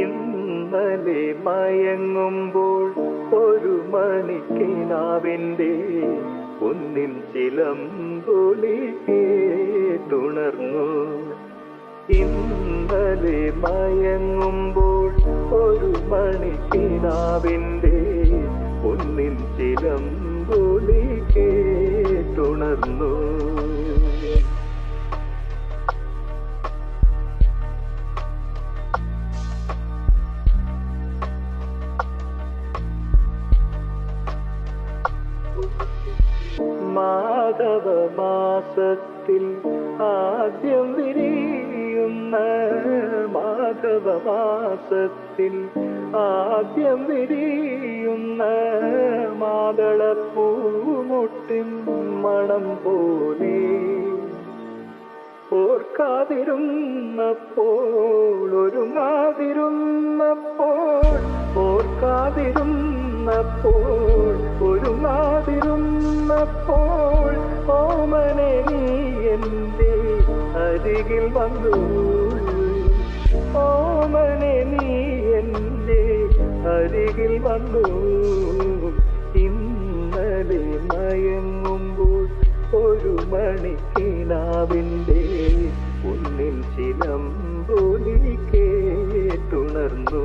ഇന്നലെ മയങ്ങുമ്പോൾ ഒരു മണിക്കിനാവിന്റെ ഒന്നിൻ ചിലമ്പൊളി തുണർന്നു. ഇന്നലെ മയങ്ങുമ്പോൾ ഒരു മണിക്കിനാവിന്റെ ഒന്നിൻ ചിലമ്പൊലി കേട്ടുണർന്നു മാധവ മാസത്തിൽ ആദ്യം വിരിയുന്ന മാധവമാസത്തിൽ ആദ്യം വിരിയുന്ന മാതളപ്പൂമുട്ടിൻ മണം പോലെ ഓർക്കാതിരുന്നപ്പോൾ ഒരുങ്ങാതിരുന്നപ്പോൾ ഓർക്കാതിരുന്നപ്പോൾ ഒരുങ്ങാതിരുന്നപ്പോൾ ഓമനെ നീ എന്റെ അരികിൽ വന്നു. ഓമനെ നീ എന്റെ അരികിൽ വന്നു. ഇന്നലെ മയങ്ങുമ്പോൾ ഒരു മണിക്കിനാവിന്റെ ഉന്നിൽ ചിലമ്പൊലി കേട്ടുണർന്നു.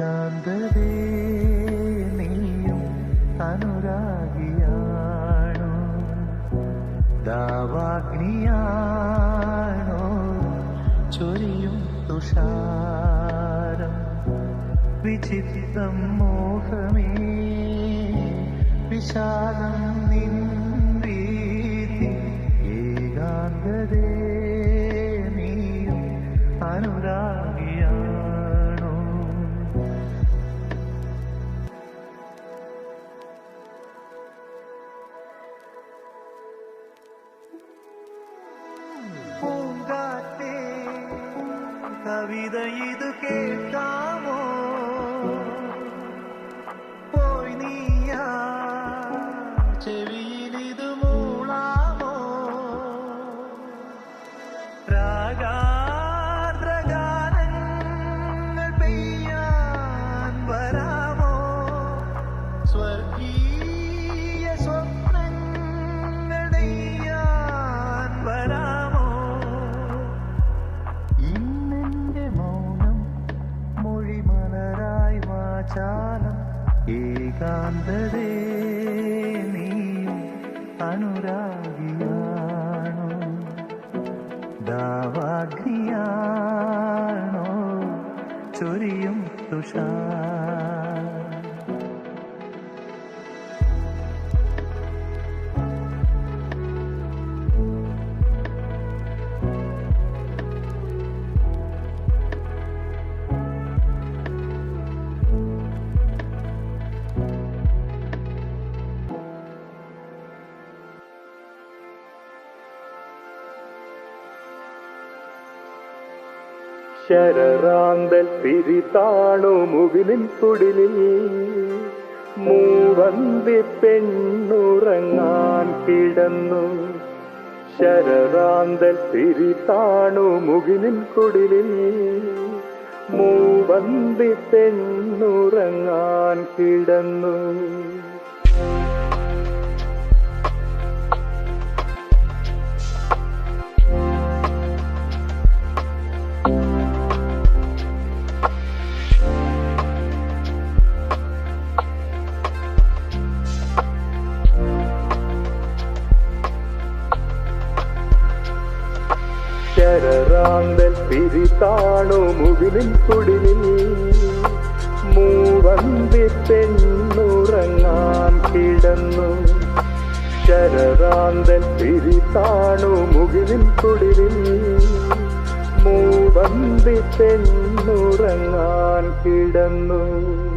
ഏകാന്തതേ നീയും അനുരാഗിയാണോ ദാവാഗ്നിയാണോ? ചൊരിയും തുഷാരം വിചിത്രം മോഹമേ വിശാലം கவிதை இது கேட்டா ശരറാന്തൽ തിരിതാണു മുകിലിൻ കുടിലിൽ. മൂവന്തി പെണ്ണുറങ്ങാൻ കിടന്നു. ശരറാന്തൽ തിരിതാണു മുകിലിൻ കുടിലിൽ. മൂവന്തി പെണ്ണുറങ്ങാൻ കിടന്നു. തിരിതാണു മുകിലിൻ കുടിലിൽ? മൂവന്തി പെണ്ണുറങ്ങാൻ കിടന്നു. ശരറാന്തൽ തിരിതാണു മുകിലിൻ കുടിലിൽ? മൂവന്തി പെണ്ണുറങ്ങാൻ കിടന്നു.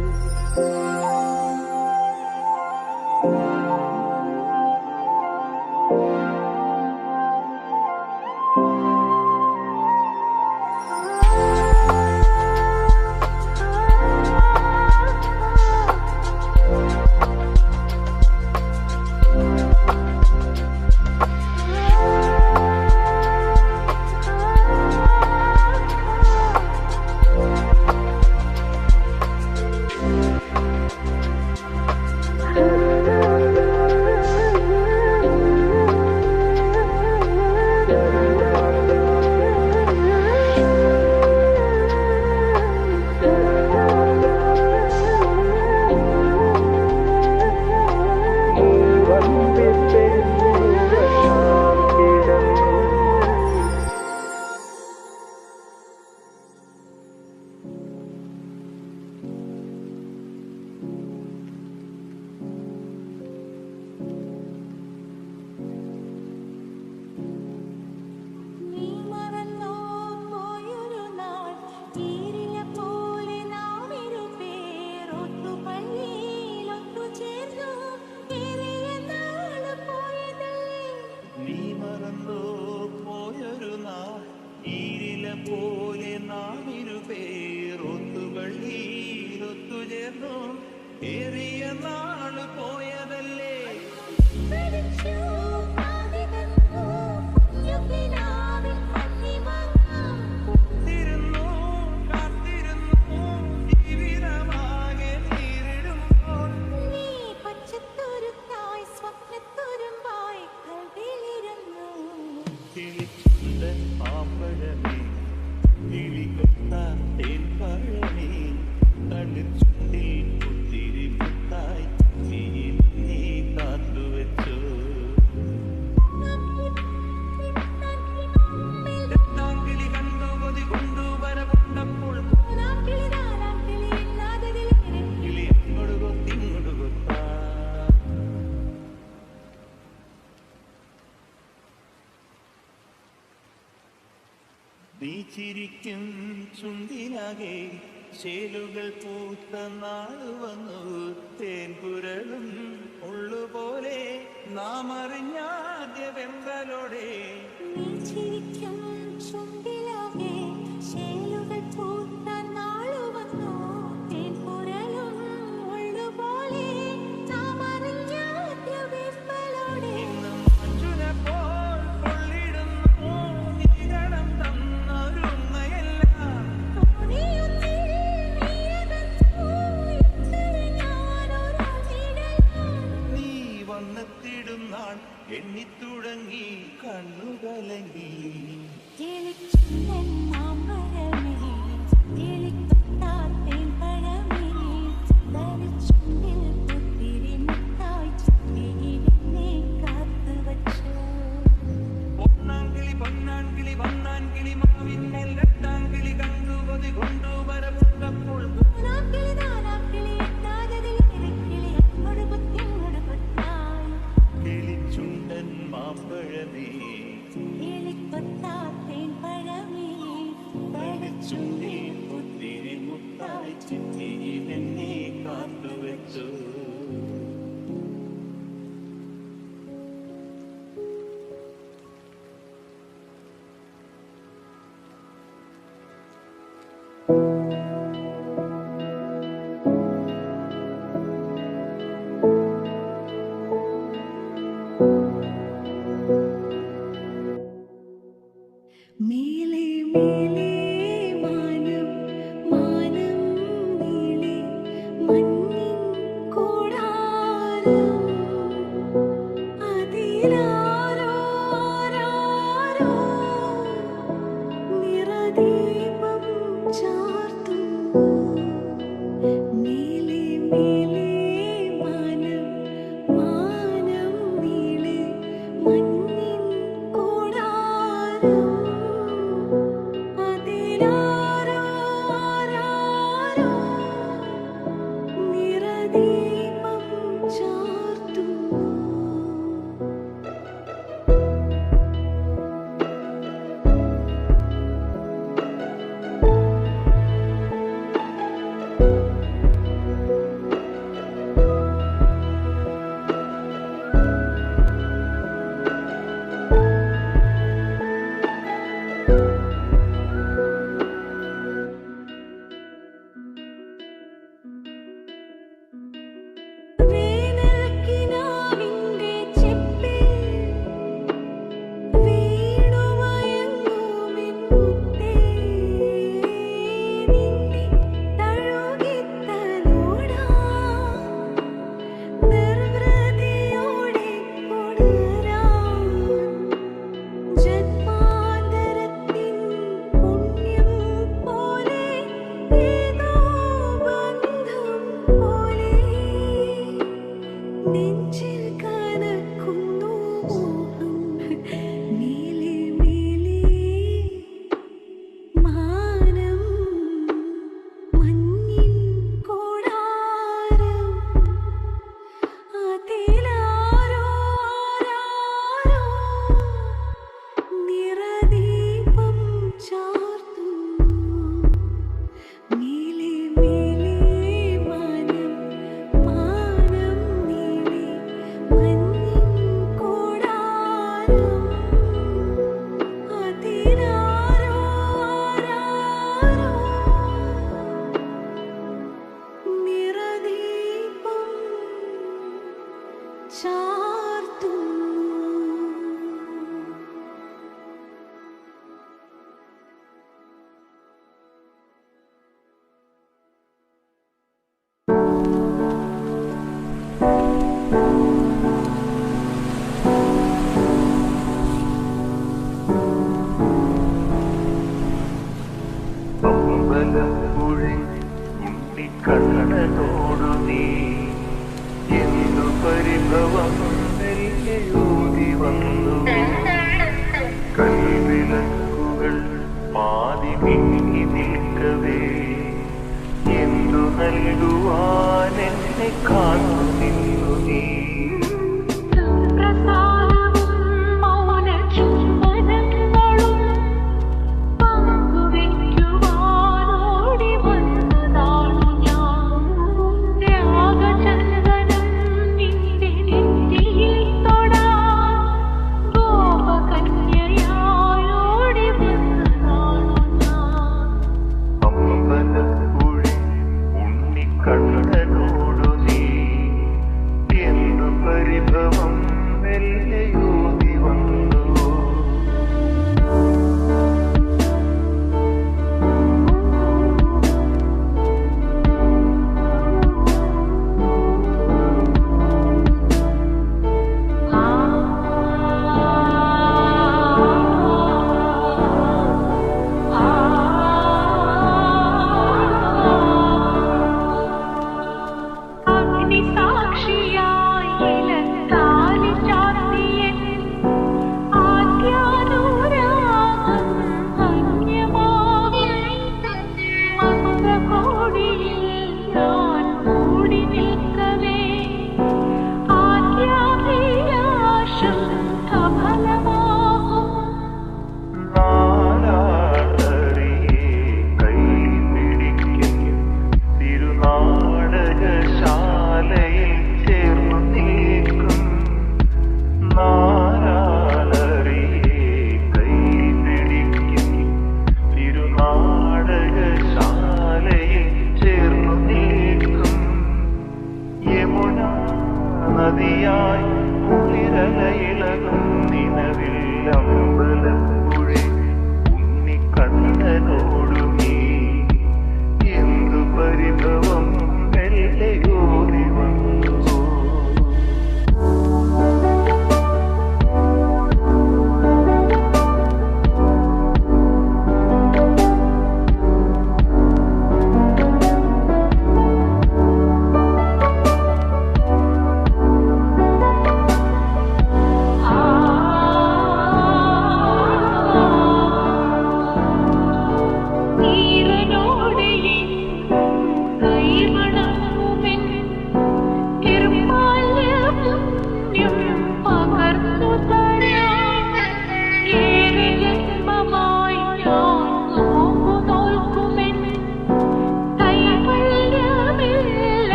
പോലെ നാം ഇരുപേർ ചേർന്നു. ഏറിയ നാൾ പോയതല്ലേ? ചിരിക്കും ചുണ്ടിനകെ ചേലുകൾ പൂത്ത നാൾ വന്നു. തേൻ പുരളും ഉള്ളുപോലെ നാം അറിഞ്ഞാദ്യ വെമ്പലോടെ ചിരിക്കും ചുണ്ടിലാകെ എണ്ണിത്തുടങ്ങി കണ്ണുകലങ്ങി പരിഭവം മെല്ലയോ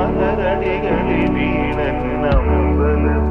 மகரடிகளில் வீணன் நம்பன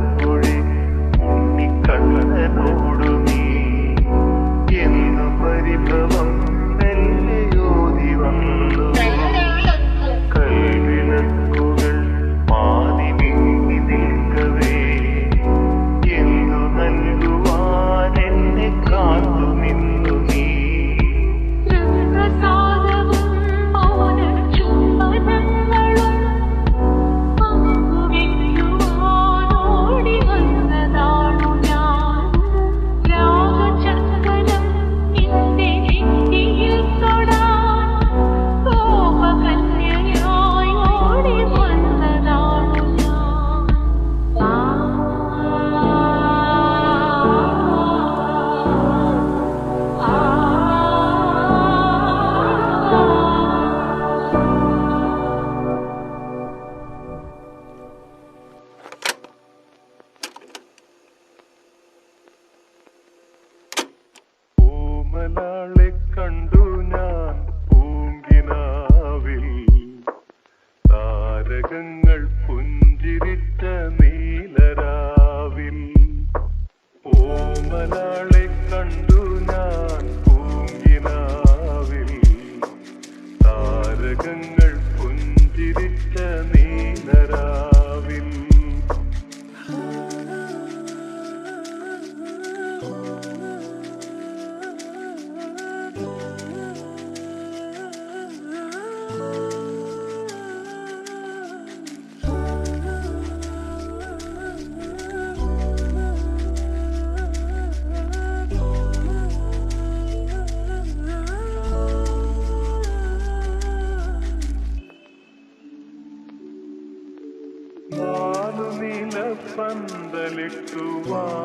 The one.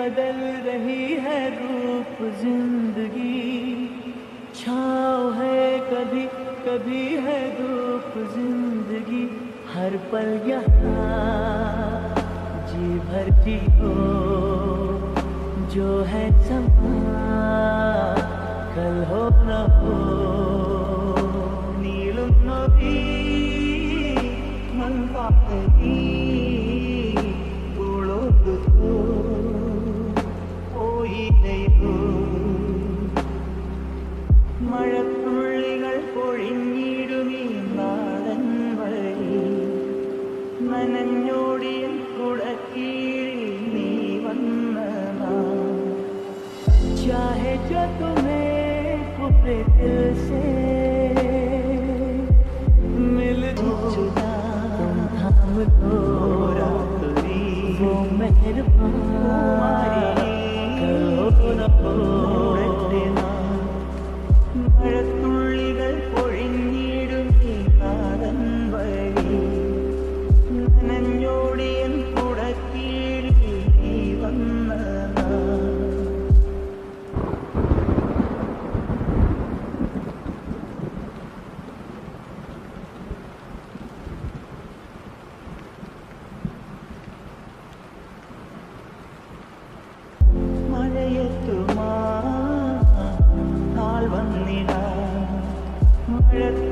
बदल रही है रूप ज़िंदगी। छाव है कभी कभी है रूप ज़िंदगी। हर पल यहाँ, जी भर जी हो നനഞ്ഞോടിയ കുടക്കീഴിൽ നീ വന്ന നാൾ चाहे it.